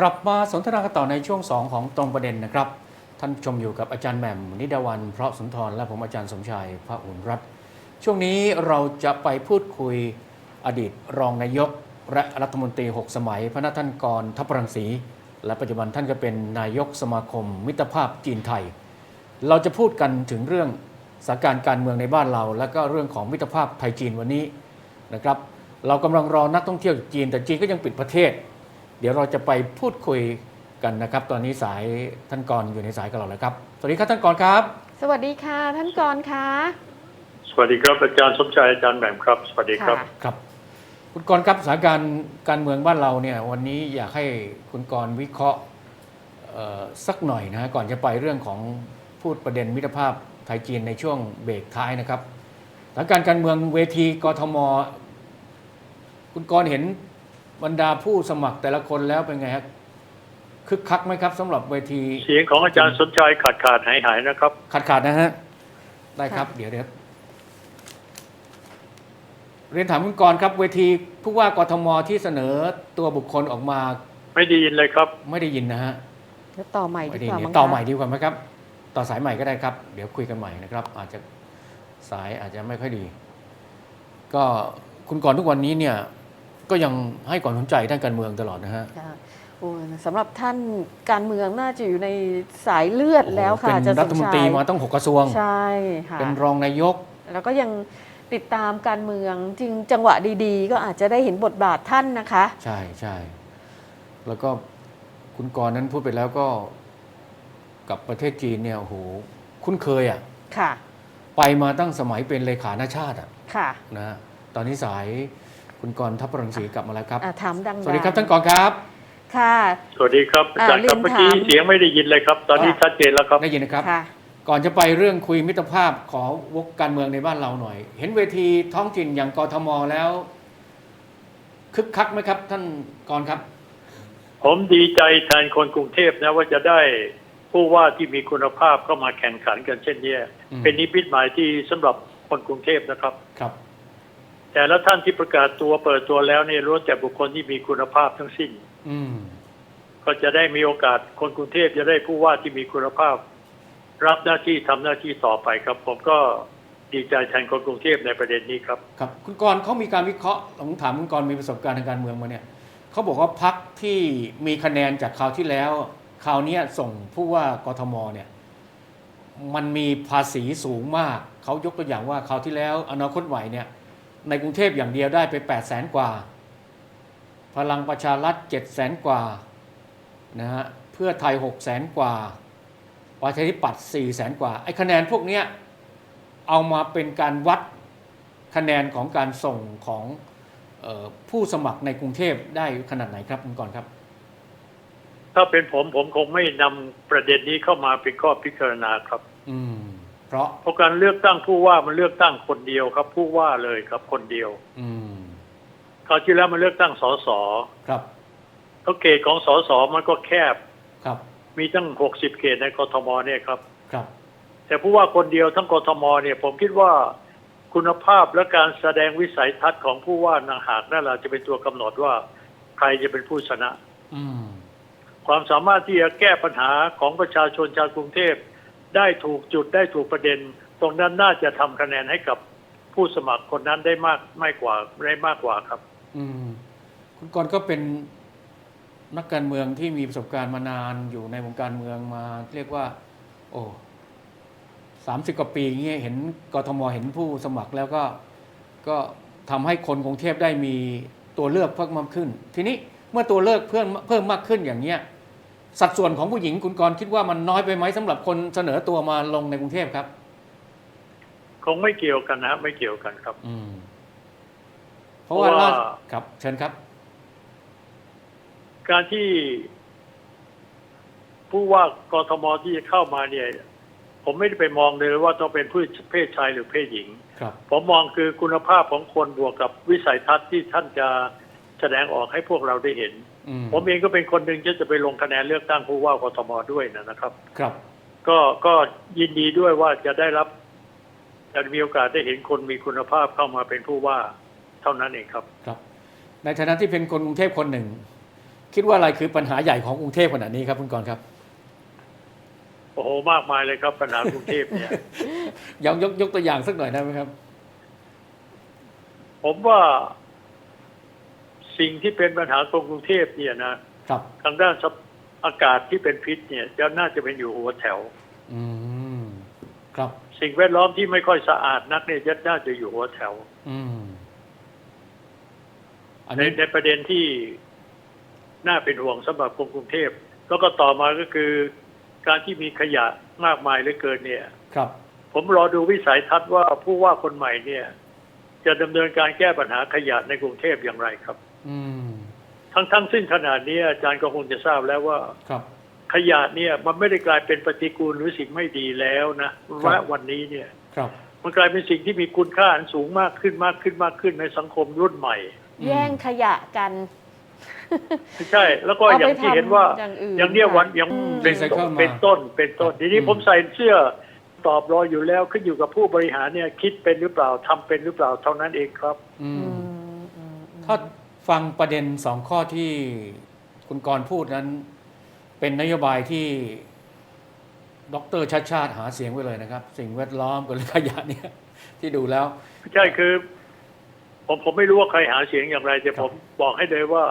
กลับมาสนทนากันต่อในช่วง 2 ของตรงประเด็นนะครับ ท่านชมอยู่กับอาจารย์แหม่มนิดาวันเพราะสุนทรและผมอาจารย์สมชายพระอุ่นรัตน์ช่วงนี้เราจะไปพูดคุยอดีตรองนายก และรัฐมนตรี 6 สมัย พระนาท่านกรทัพรังสี และปัจจุบันท่านก็เป็นนายกสมาคม มิตรภาพจีนไทย เราจะพูดกันถึงเรื่องสถานการณ์การเมืองในบ้านเรา และก็เรื่องของมิตรภาพไทยจีนวันนี้นะครับ เรากำลังรอนักท่องเที่ยวจากจีน แต่จีนก็ยังปิดประเทศ เดี๋ยวเราจะไปพูดคุยกันนะครับ ตอนนี้สายท่านกรอยู่ในสายกับเราแล้วครับ สวัสดีครับท่านกรครับ สวัสดีค่ะ ท่านกรค่ะ สวัสดีครับอาจารย์สมชายอาจารย์แหม่มครับ สวัสดีครับค่ะครับ คุณกรครับสถานการณ์การเมืองบ้านเราเนี่ย วันนี้อยากให้คุณกรวิเคราะห์เอ่อสักหน่อยนะฮะก่อนจะไปเรื่องของพูดประเด็นมิตรภาพไทยจีนในช่วงเบรกท้ายนะครับสถานการณ์การเมืองเวทีกทม คุณกรเห็น บรรดาผู้สมัครแต่ละคนแล้วเป็นไงครับคึกคักไหมครับสำหรับเวทีเสียงของอาจารย์สมชายขาดขาดหายหายนะครับ ขาดขาดๆนะฮะได้ครับค่ะเดี๋ยวเดี๋ยวเรียนถามคุณกรณ์ครับ เวทีผู้ว่ากทมที่เสนอตัวบุคคลออกมา ไม่ได้ยินเลยครับ ไม่ได้ยินนะฮะเดี๋ยวต่อใหม่ไม่ดีได้กว่ายินมั้งต่อคะใหม่ดีกว่าไหมครับ ต่อสายใหม่ก็ได้ครับ เดี๋ยวคุยกันใหม่นะครับ อาจจะสายอาจจะไม่ค่อยดี ก็คุณกรณ์ทุกวันนี้เนี่ย ก็ยังให้ความสนใจด้านการเมืองตลอดนะฮะค่ะโอ้ยสำหรับท่านการเมืองน่าจะอยู่ในสายเลือดแล้วค่ะเป็อาจารนย์รัฐมนตรีสชยมาต้องหกกระทรวง ใช่ค่ะเป็นรองนายก แล้วก็ยังติดตามการเมืองจริงจังหวะดีๆ ก็อาจจะได้เห็นบทบาทท่านนะคะ ใช่ใช่แล้วก็คุณกรณ์นั้นพูดไปแล้วก็กับประเทศจีนเนี่ยโอ้โหคุ้นเคยอะ่ะค่ะ ไปมาตั้งสมัยเป็นเลขานาชาติอะค่ะนะฮะตอนนี้สาย คุณกรณ์ทัพรังสีกลับมาแล้วครับ อะถามดังๆสวัสดีครับท่านกรณ์ครับ ค่ะ สวัสดีครับอาจารย์ครับอ่าเมื่อกี้เรียนถาม เสียงไม่ได้ยินเลยครับ ตอนนี้ค่ะชัดเจนแล้วครับ ได้ยินนะครับ ค่ะ ก่อนจะไปเรื่องคุยมิตรภาพขอวกการเมืองในบ้านเราหน่อย เห็นเวทีท้องถิ่นอย่างกทมแล้ว คึกคักไหมครับ ท่านกรณ์ครับ ผมดีใจแทนคนกรุงเทพนะว่าจะได้ผู้ว่าที่มีคุณภาพเข้ามาแข่งขันกันเช่นเนี้ยอืม เป็นนิมิตหมายที่สำหรับคนกรุงเทพนะครับ ครับ แต่ละท่านที่ประกาศตัวเปิดตัวแล้วเนี่ยล้วนแต่บุคคลที่มีคุณภาพทั้งสิ้น อืมก็จะได้มีโอกาสคนกรุงเทพจะได้ผู้ว่าที่มีคุณภาพ รับหน้าที่ทำหน้าที่ต่อไปครับ ผมก็ดีใจแทนคนกรุงเทพในประเด็นนี้ครับ ครับคุณกรณ์เขามีการวิเคราะห์ผมถามคุณกรณ์มีประสบการณ์ทางการเมืองมาเนี่ยเขาบอกว่าพักที่มีคะแนนจากคราวที่แล้วคราวนี้ส่งผู้ว่ากทมเนี่ย มันมีภาษีสูงมากเขายกตัวอย่างว่าคราวที่แล้วอนาคตใหม่เนี่ย ในกรุงเทพอย่างเดียวได้ไป8 0 0แสนกว่า พลังประชารัฐ7 0 0แสนกว่านะฮะเพื่อไทย6 0แสนกว่าประชาธิปัตย์4 0 0แสนกว่าไอ้คะแนนพวกเนี้ยเอามาเป็นการวัดคะแนนของการส่งของเออผู้สมัครในกรุงเทพได้ขนาดไหนครับคุณกรณ์ครับ ถ้าเป็นผมผมคงไม่นำประเด็นนี้เข้ามาเป็นข้อพิจารณาครับ อืม เพราะเพราะการเลือกตั้งผู้ว่ามันเลือกตั้งคนเดียวครับ ผู้ว่าเลยครับคนเดียว อืมคราวที่แล้วมันเลือกตั้งสสครับแล้วเขตของสสมันก็แคบครับ มีตั้งหกสิบเขตในกทมเนี่ยครับ ครับ แต่ผู้ว่าคนเดียวทั้งกทมเนี่ย ผมคิดว่าคุณภาพและการแสดงวิสัยทัศน์ของผู้ว่านางหากนั่นแหละจะเป็นตัวกำหนดว่า ใครจะเป็นผู้ชนะ อืมความสามารถที่จะแก้ปัญหาของประชาชนชาวกรุงเทพ ได้ถูกจุดได้ถูกประเด็น ตรงนั้นน่าจะทำคะแนนให้กับผู้สมัครคนนั้นได้มากไม่กว่าได้มากกว่าครับ อืมคุณกรณ์ก็เป็นนักการเมืองที่มีประสบการณ์มานานอยู่ในวงการเมืองมา เรียกว่า โอ้สามสิบกว่าปีอย่างเงี้ยเห็นกทมเห็นผู้สมัครแล้วก็ก็ทำให้คนกรุงเทพได้มีตัวเลือกเพิ่มมากขึ้น ทีนี้เมื่อตัวเลือกเพิ่มเพิ่มมากขึ้นอย่างเงี้ย สัดส่วนของผู้หญิงคุณกรณ์คิดว่ามันน้อยไปไหมสำหรับคนเสนอตัวมาลงในกรุงเทพครับ คงไม่เกี่ยวกันนะไม่เกี่ยวกันครับ อืม เพราะว่าเพราะว่า ล่าครับ เชิญครับ การที่ผู้ว่ากทมที่จะเข้ามาเนี่ย ผมไม่ได้ไปมองเลยว่าต้องเป็นผู้เพศชายหรือเพศหญิง ครับ ผมมองคือคุณภาพของคนบวกกับวิสัยทัศน์ที่ท่านจะแสดงออกให้พวกเราได้เห็นอืม ผมเองก็เป็นคนหนึ่งที่จะไปลงคะแนนเลือกตั้งผู้ว่ากทมด้วยนะครับ ครับ ก็ก็ยินดีด้วยว่าจะได้รับจะมีโอกาสได้เห็นคนมีคุณภาพเข้ามาเป็นผู้ว่าเท่านั้นเองครับครับ ในฐานะที่เป็นคนกรุงเทพคนหนึ่ง คิดว่าอะไรคือปัญหาใหญ่ของกรุงเทพขนาดนี้ครับคุณกรณ์ครับโอ้โหมากมายเลยครับปัญหากรุงเทพเนี่ยยังยกยกตัวอย่างสักหน่อยได้ไหมครับ ผมว่า สิ่งที่เป็นปัญหาของกรุงเทพเนี่ยนะครับทางด้านสภอากาศที่เป็นพิษเนี่ยจะน่าจะเป็นอยู่หัวแถว อืมครับ สิ่งแวดล้อมที่ไม่ค่อยสะอาดนักเนี่ยจะน่าจะอยู่หัวแถว อืมอันในนี้ในประเด็นที่น่าเป็นห่วงสำหรับกรุงเทพแล้วก็ต่อมาก็คือการที่มีขยะมากมายเหลือเกินเนี่ย ครับ ผมรอดูวิสัยทัศน์ว่าผู้ว่าคนใหม่เนี่ย จะดำเนินการแก้ปัญหาขยะในกรุงเทพอย่างไรครับ อืมทั้งทั้งสิ้นขนาดนี้อาจารย์ก็คงจะทราบแล้วว่า ครับ ขยะเนี่ย มันไม่ได้กลายเป็นปฏิกูลหรือสิ่งไม่ดีแล้วนะณวันนี้เนี่ย ครับ มันกลายเป็นสิ่งที่มีคุณค่าอันสูงมากขึ้นมากขึ้นมากขึ้นในสังคมรุ่นใหม่อืมแย่งขยะกัน ใช่ แล้วก็เอาอย่าไปงที่เห็นว่าทำอย่างอื่นอย่างเนี้ยวันอย่างอืม เป็น Recycle มาเป็นต้น เป็นต้น ทีนี้อืม ผมใส่เสื้อตอบรออยู่แล้วขึ้นอยู่กับผู้บริหารเนี่ย คิดเป็นหรือเปล่าทำเป็นหรือเปล่าเท่านั้นเองครับ อือืมมอืมอืมถ้า ฟังประเด็นสองข้อที่คุณกรณ์พูดนั้น เป็นนโยบายที่ดรชาติชาติหาเสียงไว้เลยนะครับ สิ่งแวดล้อมกับเรื่องขยะเนี่ย ที่ดูแล้ว ใช่คือ ผมผมไม่รู้ว่าใครหาเสียงอย่างไรแต่ครัผบมบอกให้เลยว่า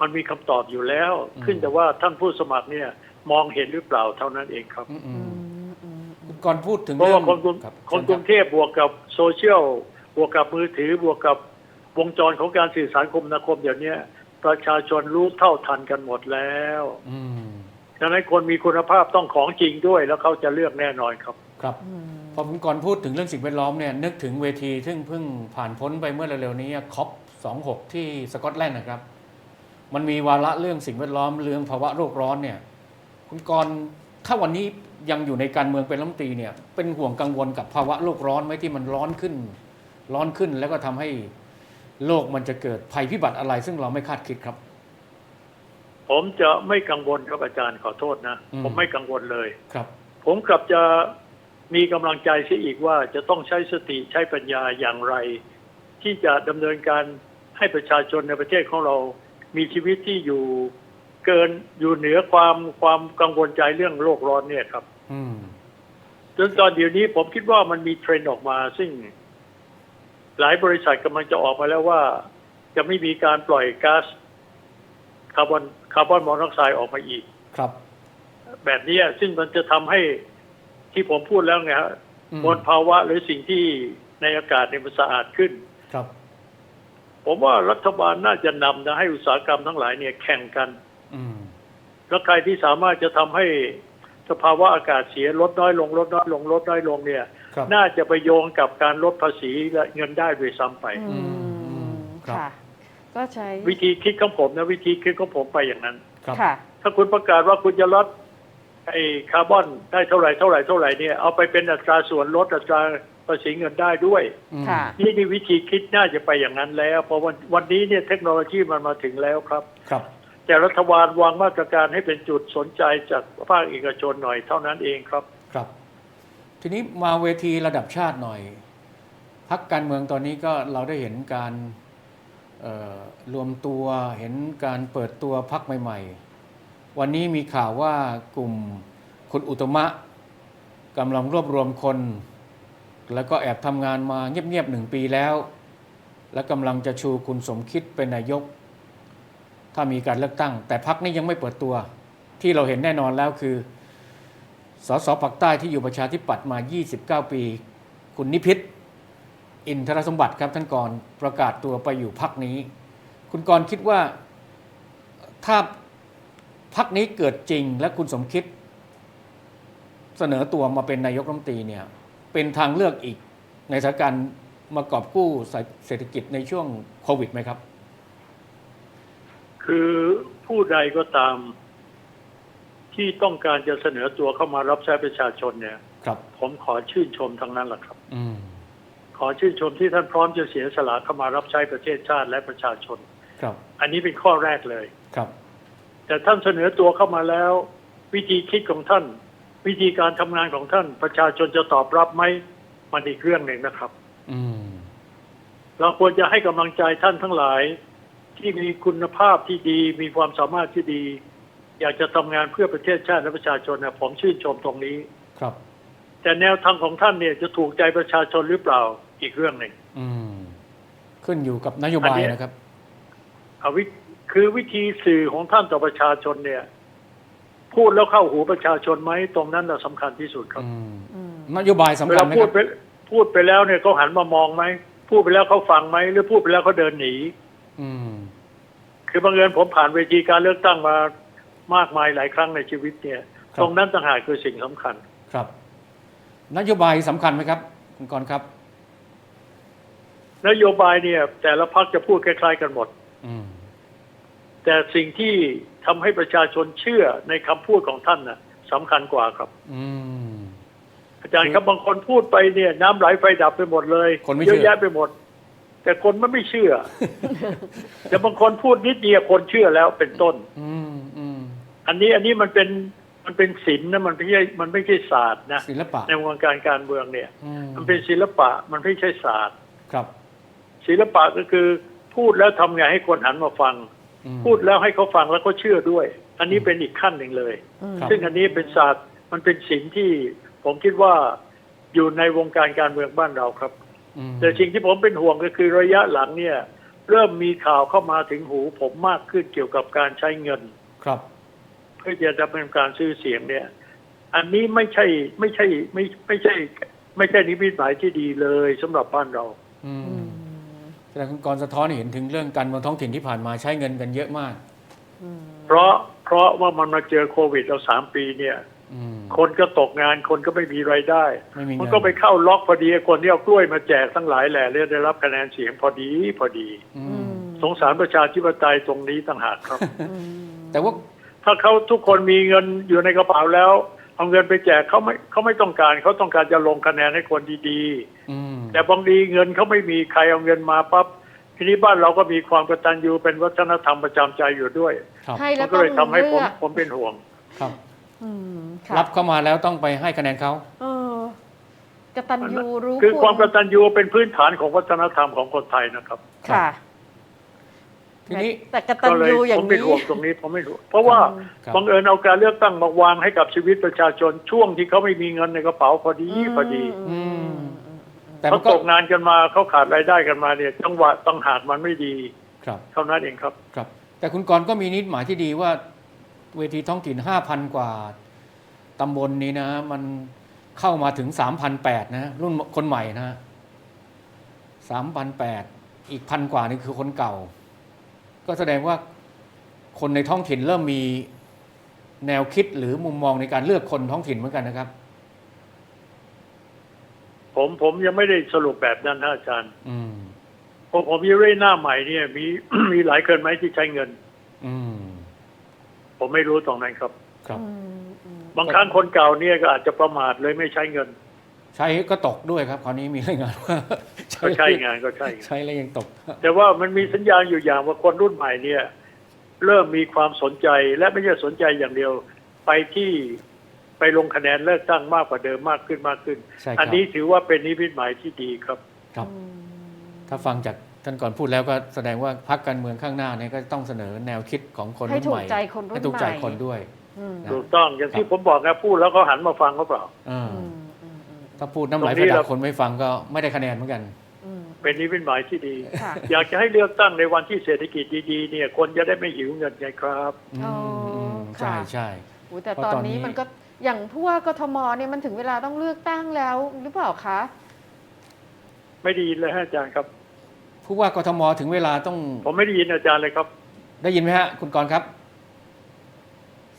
มันมีคำตอบอยู่แล้วอืมขึ้นแต่ว่าท่านผู้สมัครเนี่ย มองเห็นหรือเปล่าเท่านั้นเองครับอืมอือืมมอืมคุณกรณ์พูดถึงเพราะเรื่อว่างคนกรุงรับคนกรุงเทพบวกกับโซเชียลบวกกับมือถือบวกกับ วงจรของการสื่อสารคมนาคมเดี๋ยวนี้ประชาชนรู้เท่าทันกันหมดแล้วอืมดังนั้นคนมีคุณภาพต้องของจริงด้วย แล้วเขาจะเลือกแน่นอนครับ ครับอืมพอคุณกรณ์พูดถึงเรื่องสิ่งแวดล้อมเนี่ยนึกถึงเวทีซึ่งเพิ่งผ่านพ้นไปเมื่อเร็วๆนี้คอป26 ที่สกอตแลนด์นะครับ มันมีวาระเรื่องสิ่งแวดล้อมเรื่องภาวะโลกร้อนเนี่ย คุณกรณ์ถ้าวันนี้ยังอยู่ในการเมืองเป็นรัฐมนตรีเนี่ย เป็นห่วงกังวลกับภาวะโลกร้อนไหมที่มันร้อนขึ้น ร้อนขึ้นแล้วก็ทำให้ โลกมันจะเกิดภัยพิบัติอะไร ซึ่งเราไม่คาดคิดครับ ผมจะไม่กังวลครับอาจารย์ขอโทษนะ อืม ผมไม่กังวลเลย ครับ ผมกลับจะมีกำลังใจเสียอีกว่าจะต้องใช้สติใช้ปัญญาอย่างไร ที่จะดำเนินการให้ประชาชนในประเทศของเรา มีชีวิตที่อยู่เกินอยู่เหนือความความกังวลใจเรื่องโลกร้อนเนี่ยครับ อืม จนตอนเดี๋ยวนี้ผมคิดว่ามันมีเทรนด์ออกมา ซึ่ง หลายบริษัทกำลังจะออกมาแล้วว่า จะไม่มีการปล่อยก๊าซคาร์บอนคาร์บอนมอนอกไซด์ออกมาอีกครับ แบบเนี้ยซึ่งมันจะทำให้ที่ผมพูดแล้วไงฮะอืมมลภาวะหรือสิ่งที่ในอากาศเนี่ยมันสะอาดขึ้นครับ ผมว่ารัฐบาลน่าจะนำนะให้อุตสาหกรรมทั้งหลายเนี่ยแข่งกันอืมแล้วใครที่สามารถจะทำให้ สภาวะอากาศเสียลดน้อยลงลดน้อยลงลดน้อยลงเนี่ย ครับ น่าจะไปโยงกับการลดภาษีและเงินได้ด้วยซ้ำไป อืมครับ ค่ะ ก็ใช้วิธีคิดของผมนะวิธีคิดของผมไปอย่างนั้น ครับ ค่ะ ถ้าคุณประกาศว่าคุณจะลดไอ้คาร์บอนได้เท่าไหร่เท่าไหร่เท่าไหร่เนี่ยเอาไปเป็นอัตราส่วนลดอัตราภาษีเงินได้ด้วย อืมค่ะ นี่นี่วิธีคิดน่าจะไปอย่างนั้นแล้ว เพราะวันวันนี้เนี่ยเทคโนโลยีมันมาถึงแล้วครับ ครับ แต่รัฐบาลวางมาตรการให้เป็นจุดสนใจจากภาคเอกชนหน่อยเท่านั้นเองครับ ครับ ทีนี้มาเวทีระดับชาติหน่อยพักการเมืองตอนนี้ก็เราได้เห็นการรวมตัวเห็นการเปิดตัวพักใหม่ ๆ วันนี้มีข่าวว่ากลุ่มคุณอุตมะกำลังรวบรวมคน แล้วก็แอบทำงานมาเงียบๆหนึ่งปีแล้ว และกำลังจะชูคุณสมคิดเป็นนายก ถ้ามีการเลือกตั้ง แต่พักนี้ยังไม่เปิดตัว ที่เราเห็นแน่นอนแล้วคือสสปักใต้ที่อยู่ประชาธิปัตย์มา 29 ปี คุณนิพิษอินทรสมบัติครับท่านกรประกาศตัวไปอยู่พักนี้ คุณกรคิดว่าถ้าพักนี้เกิดจริงและคุณสมคิด เสนอตัวมาเป็นนายกรัฐมนตรีเนี่ยเป็นทางเลือกอีกในสถานการณ์มากอบกู้เศรษฐกิจในช่วงโควิดไหมครับ คือผู้ใดก็ตามที่ต้องการจะเสนอตัวเข้ามารับใช้ประชาชนเนี่ย ครับ ผมขอชื่นชมทั้งนั้นแหละครับ อืม ขอชื่นชมที่ท่านพร้อมจะเสียสละเข้ามารับใช้ประเทศชาติและประชาชน ครับ อันนี้เป็นข้อแรกเลย ครับ แต่ท่านเสนอตัวเข้ามาแล้ว วิธีคิดของท่าน วิธีการทำงานของท่าน ประชาชนจะตอบรับไหมมันอีกเรื่องหนึ่งนะครับ อืม เราควรจะให้กำลังใจท่านทั้งหลาย ที่มีคุณภาพที่ดี มีความสามารถที่ดี อยากจะทำงานเพื่อประเทศชาติและประชาชนนะผมชื่นชมตรงนี้ ครับ แต่แนวทางของท่านเนี่ยจะถูกใจประชาชนหรือเปล่าอีกเรื่องหนึ่ง อืม ขึ้นอยู่กับนโยบายนะครับ เอาวิคือวิธีสื่อของท่านต่อประชาชนเนี่ย พูดแล้วเข้าหูประชาชนไหมตรงนั้นน่ะสำคัญที่สุดครับ อืมอืม นโยบายสำเวคัญลาไหมพูคดรับ ไปพูดไปแล้วเนี่ยเขาหันมามองไหม พูดไปแล้วเขาฟังไหม หรือพูดไปแล้วเขาเดินหนี อืม คือบังเอิญผมผ่านเวทีการเลือกตั้งมามากมายหลายครั้งในชีวิตเนี่ยครับตรงนั้นต่างหากคือสิ่งสำคัญครับ นโยบายสำคัญไหมครับ คุณกรณ์ครับ นโยบายเนี่ย แต่ละพรรคจะพูดคล้ายๆกันหมดอืมแต่สิ่งที่ทำให้ประชาชนเชื่อในคำพูดของท่านน่ะสำคัญกว่าครับ อืมอาจารย์ครับบางคนพูดไปเนี่ย น้ำไหลไฟดับไปหมดเลยคนไม่เยเชื่อะอแยะไปหมด แต่คนมันไม่เชื่อ แต่บางคนพูดนิดเดียวคนเชื่อแล้วเป็นต้น อืมอืมอันนี้อันนี้มันเป็นมันเป็นศิลป์นะมันไม่ใช่มันไม่ใช่ศาสตร์นะศิลปะในวงการการเมืองเนี่ย อืมมันเป็นศิลปะมันไม่ใช่ศาสตร์ ครับ ศิลปะก็คือพูดแล้วทำไงให้คนหันมาฟัง อืม พูดแล้วให้เขาฟังแล้วก็เชื่อด้วย อันนี้เป็นอีกขั้นหนึ่งเลย อืม ครับ ซึ่งอันนี้เป็นศาสตร์มันเป็นศิลป์ที่ผมคิดว่าอยู่ในวงการการเมืองบ้านเราครับอืม แต่สิ่งที่ผมเป็นห่วงก็คือระยะหลังเนี่ย เริ่มมีข่าวเข้ามาถึงหูผมมากขึ้นเกี่ยวกับการใช้เงิน ครับเพื่อจะดำเนินการซื้อเสียงเนี่ย อันนี้ไม่ใช่ไม่ใช่ไม่ไม่ใช่ ไม่ใช่นิมิตหมายที่ดีเลยสำหรับบ้านเรา อือืมมแสดงคุณกรณ์สะท้อนให้เห็นถึงเรื่องการเมืองท้องถิ่นที่ผ่านมาใช้เงินกันเยอะมากอืมเพราะเพราะว่ามันมาเจอโควิดเราสามปีเนี่ยอืม คนก็ตกงานคนก็ไม่มีไรายได้ไม่มีเงินมันก็ไปเข้าล็อกพอดีคนที่เอากล้วยมาแจกทั้งหลายแหล่เลยได้รับคะแนนเสียงพอดีพอดีอือืมมสงสารประชาธิปไตยตรงนี้ต่างหากครับอืมแต่ว่าถ้าเขาทุกคนมีเงินอยู่ในกระเป๋าแล้วเอาเงินไปแจกเขาไม่เขาไม่ต้องการเขาต้องการจะลงคะแนนให้คนดีอืมๆแต่บางทีเงินเขาไม่มีใครเอาเงินมาปั๊บทีนี้บ้านเราก็มีความกตัญญูเป็นวัฒนธรรมประจำใจอยู่ด้วยครับให้มัแล้วนก็ต้องเลยทำให้ผมเลือกผมเป็นห่วงค รับอืมค่ะรับเข้ามาแล้วต้องไปให้คะแนนเขาเออกตัญญูรู้คือณความกตัญญูเป็นพื้นฐานของวัฒนธรรมของคนไทยนะครับ ค่ะ ทีนี้แต่กตัก็ญเลยญูอย่าผงมเป็นนี้ห่วงตรงนี้ผมไม่รู้เพราะว่าครับบังเอิญเอาการเลือกตั้งมาวางให้กับชีวิตประชาชนช่วงที่เขาไม่มีเงินในกระเป๋าพอดีพอดีอืมแต่เขามันก็ตกงานกันมาเขาขาดรายได้กันมาเนี่ยจังหวะต้องหากมันไม่ดี ครับเท่านั้นเองครับ ครับ แต่คุณกรณ์ก็มีนิดหมายที่ดีว่าเวทีท้องถิ่นห้าพันกว่า ตำบลนี้นะมันเข้ามาถึงสามพันแปดนะ รุ่นคนใหม่นะสามพันแปดอีกพันกว่านี่คือคนเก่า ก็แสดงว่าคนในท้องถิ่นเริ่มมีแนวคิดหรือมุมมองในการเลือกคนท้องถิ่นเหมือนกันนะครับ ผมผมยังไม่ได้สรุปแบบนั้นนะอาจารย์ อืมผมผมยังไม่ได้หน้าใหม่เนี่ย มีมีหลายเกินไหมที่ใช้เงิน อืม ผมไม่รู้ตรงนั้นครับ ครับอืมอืม บางครั้งคนเก่าเนี่ยก็อาจจะประมาทเลยไม่ใช้เงิน ใช้ก็ตกด้วยครับคราวนี้มีรายงานว่าก็ใช้งานก็ใช้งานใช้แล้วยังตก แต่ว่ามันมีสัญญาณอยู่อย่างว่าคนรุ่นใหม่เนี่ย เริ่มมีความสนใจและไม่ใช่สนใจอย่างเดียวไปที่ไปลงคะแนนเลือกตั้งมากกว่าเดิมมากขึ้นมากขึ้นใช่ครับอันนี้ถือว่าเป็นนิมิตหมายที่ดีครับ ครับอืมถ้าฟังจากท่านก่อนพูดแล้วก็แสดงว่าพรรคการเมืองข้างหน้าเนี่ยก็ต้องเสนอแนวคิดของคนให้รุ่นถูใหกม่ใจคนรุ่นให้ถูกใจใหม่คนด้วยอืมนะ ถูกต้องอย่างที่ครับผมบอกนะพูดแล้วเขาหันมาฟังเขาเปล่าอ่าอืมอืมอืมถ้าพูดน้ำไหลตรงไฟนี้ดับเราคนไม่ฟังก็ไม่ได้คะแนนเหมือนกันอืมเป็นนิมิตหมายที่ดีค่ะอยากจะให้เลือกตั้งในวันที่เศรษฐกิจดีๆ เนี่ย คนจะได้ไม่หิวเงินไงครับอืมอ๋ออืมค่ะใช่ใช่โอ้แต่เพราะตอนตอนนี้นี้มันก็อย่างผู้ว่ากทมเนี่ยมันถึงเวลาต้องเลือกตั้งแล้วหรือเปล่าคะ ไม่ได้ยินเลยฮะอาจารย์ครับผู้ว่ากทมถึงเวลาต้อง ผมไม่ได้ยินอาจารย์เลยครับ ได้ยินไหมฮะ คุณกรณ์ครับ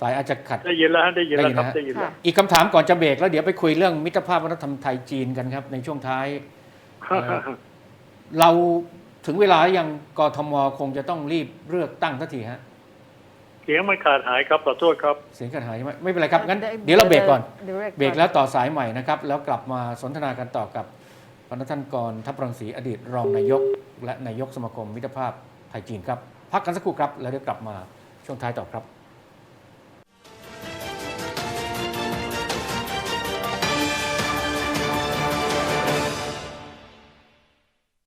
สายอาจจะขัดได้ยินแล้วฮะได้ยินแล้วครับได้ได้ยิยินนนะแล้วอีกคำถามก่อนจะเบรกแล้วเดี๋ยวไปคุยเรื่องมิตรภาพวัฒนธรรมไทยจีนกันครับ ในช่วงท้ายเอ่อเราถึงเวลายังกทมคงจะต้องรีบเลือกตั้งทันทีฮะเสียงมันขาดหายครับขอโทษครับเสียงขาดหายไหมไม่เป็นไรครับงั้นเดี๋ยวเราเบรกก่อนดี๋ยวเบรกแล้วต่อสายใหม่นะครับ แล้วกลับมาสนทนากันต่อกับพนักท่านกรทัพรังสีอดีตรองนายก และนายกสมาคมมิตรภาพไทยจีนครับพักกันสักครู่ครับแล้วเดี๋ยวกลับมาช่วงท้ายต่อครับ